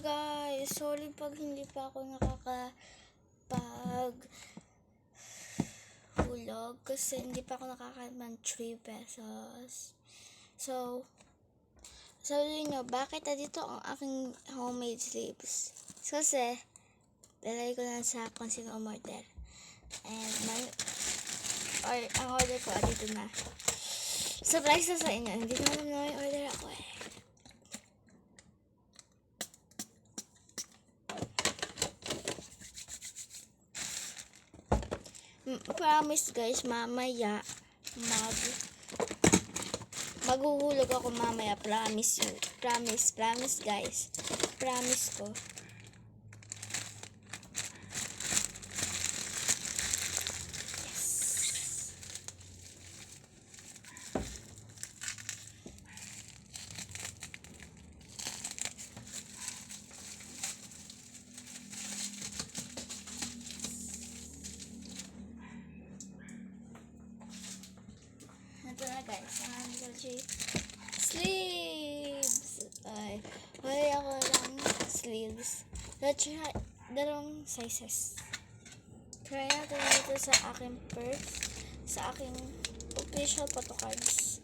guys, sorry pag hindi pa ako nakakapag hulog kasi hindi pa ako nakakaman 3 pesos. So, sabi nyo, bakit dito ang aking homemade sleeves? Kasi, dalay ko lang sa kung sino. And, may, or, ang order ko, dito na. Surprise na sa inyo. Hindi ko alam na may order ako eh. Promise guys, mamaya mag maghuhulog ako mamaya. Promise you. Promise, promise guys. Promise ko. Sleeves. Ay, wala ako ng sleeves. Let's try dalawang sizes. Try natin dito sa aking purse, sa aking official photo cards.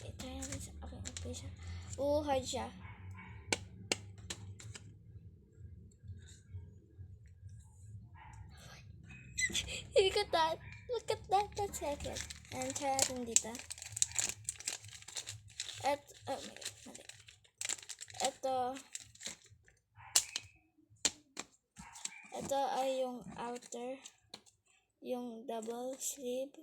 Okay, try natin sa aking official. Oo, hard siya. Look at that. Look at that. That's second. And try natin dito. At, oh, mali. mali. Ito. Ito ay yung outer. Yung double sleeve.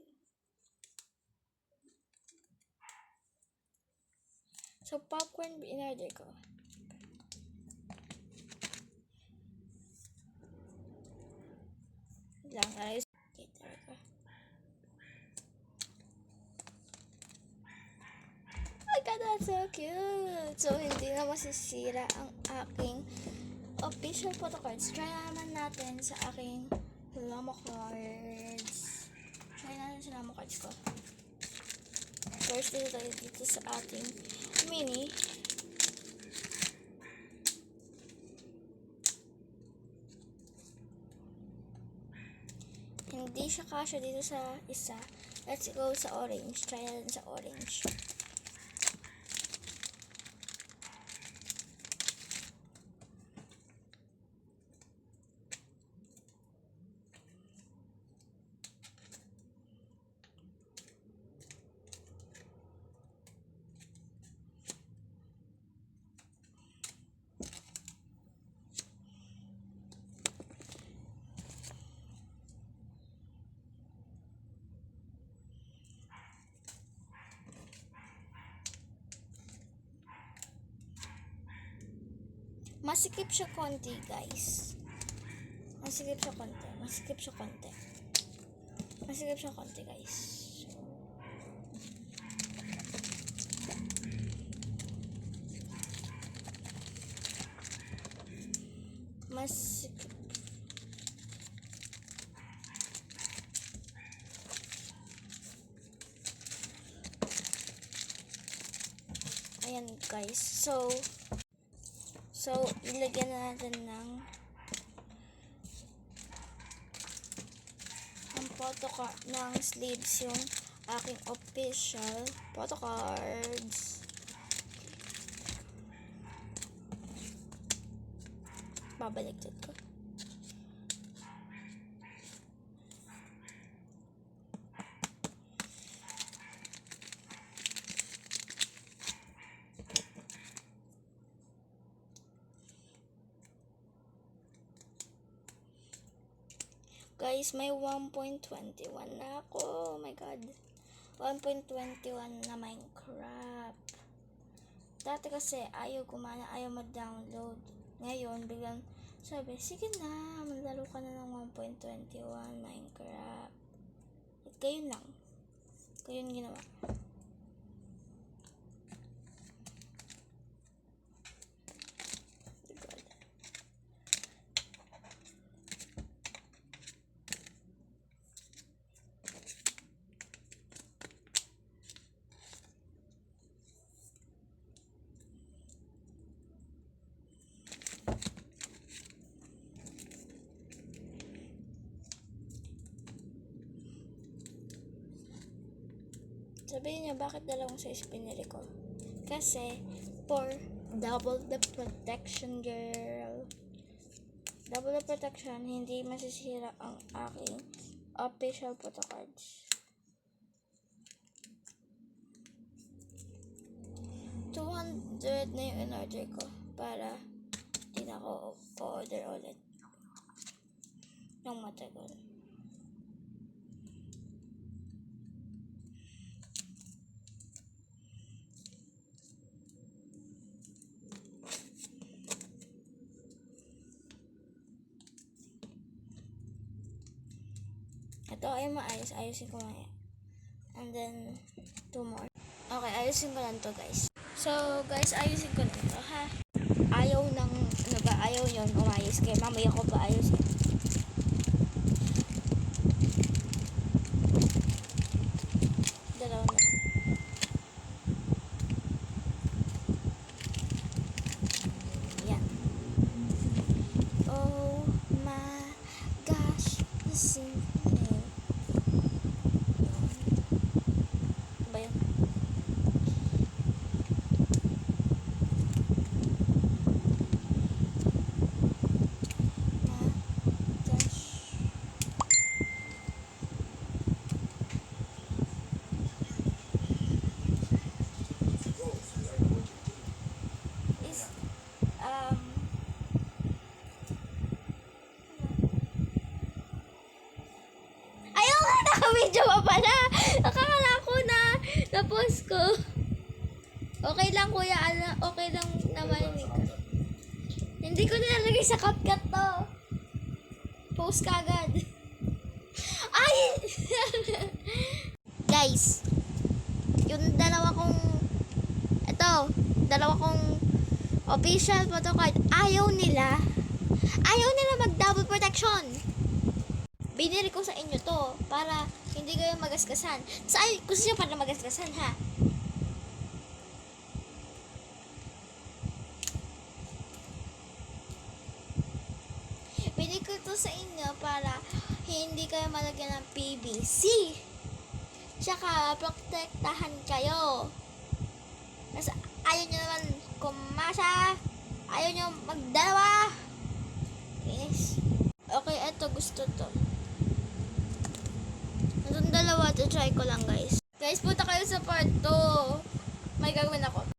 So, popcorn in-order ko. Lang, ayos. Okay, talaga. Oh my God, that's so cute! So, hindi na masisira ang aking official photo cards. Try naman natin sa aking Lamo cards. Try natin sa Lamo cards ko. First, dito tayo dito sa ating mini. Hindi siya kasha dito sa isa. Let's go sa orange. Try natin sa orange. Masikip siya konti, guys. Masikip siya konti. Masikip siya konti. Masikip siya konti, guys. Masikip. Ayan, guys. So, So, ilagyan na natin ng ang photo card ng sleeves yung aking official photo cards. Babaliktad ko. Guys, may 1.21 na ako. Oh my God. 1.21 na Minecraft. Dati kasi ayaw kumana, ayaw mag-download. Ngayon, biglang sabi, sige na, maglaro ka na ng 1.21 Minecraft. At gayon lang. Gayon ginawa. Sabihin niyo, bakit dalawang size pinili ko? Kasi, for double the protection, girl. Double the protection, hindi masisira ang aking official photo cards. 200 na yung in-order ko para hindi na ako order ulit ng matagal. Ito ay maayos. Ayusin ko maya. And then, two more. Okay, ayusin ko lang to guys. So, guys, ayusin ko lang to, ha? Ayaw ng, ano ba, ayaw yon umayos. Kaya mamaya ko ba ayusin? Dalawa na. Yan. Oh my gosh, listen to me. Ano ba yun? My gosh. Is, um, Ayaw nga, naka-video pa pala. Nakakala ko na, na-post ko. Okay lang kuya, ala, okay lang naman. Hindi ko nilalagay sa CapCut to. Post ka agad. Ay! Guys, yung dalawa kong, ito, dalawa kong official photo card, ayaw nila, ayaw nila mag-double protection binili ko sa inyo to para hindi kayo magasgasan. Sa ay, gusto niyo para magasgasan ha. Binili ko to sa inyo para hindi kayo malagyan ng PVC. Tsaka protektahan kayo. Kasi ayaw nyo naman kumasa. Ayaw nyo magdalawa. Yes. Okay, eto gusto to. Itong dalawa, to try ko lang guys. Guys, punta kayo sa part 2. May gagawin ako.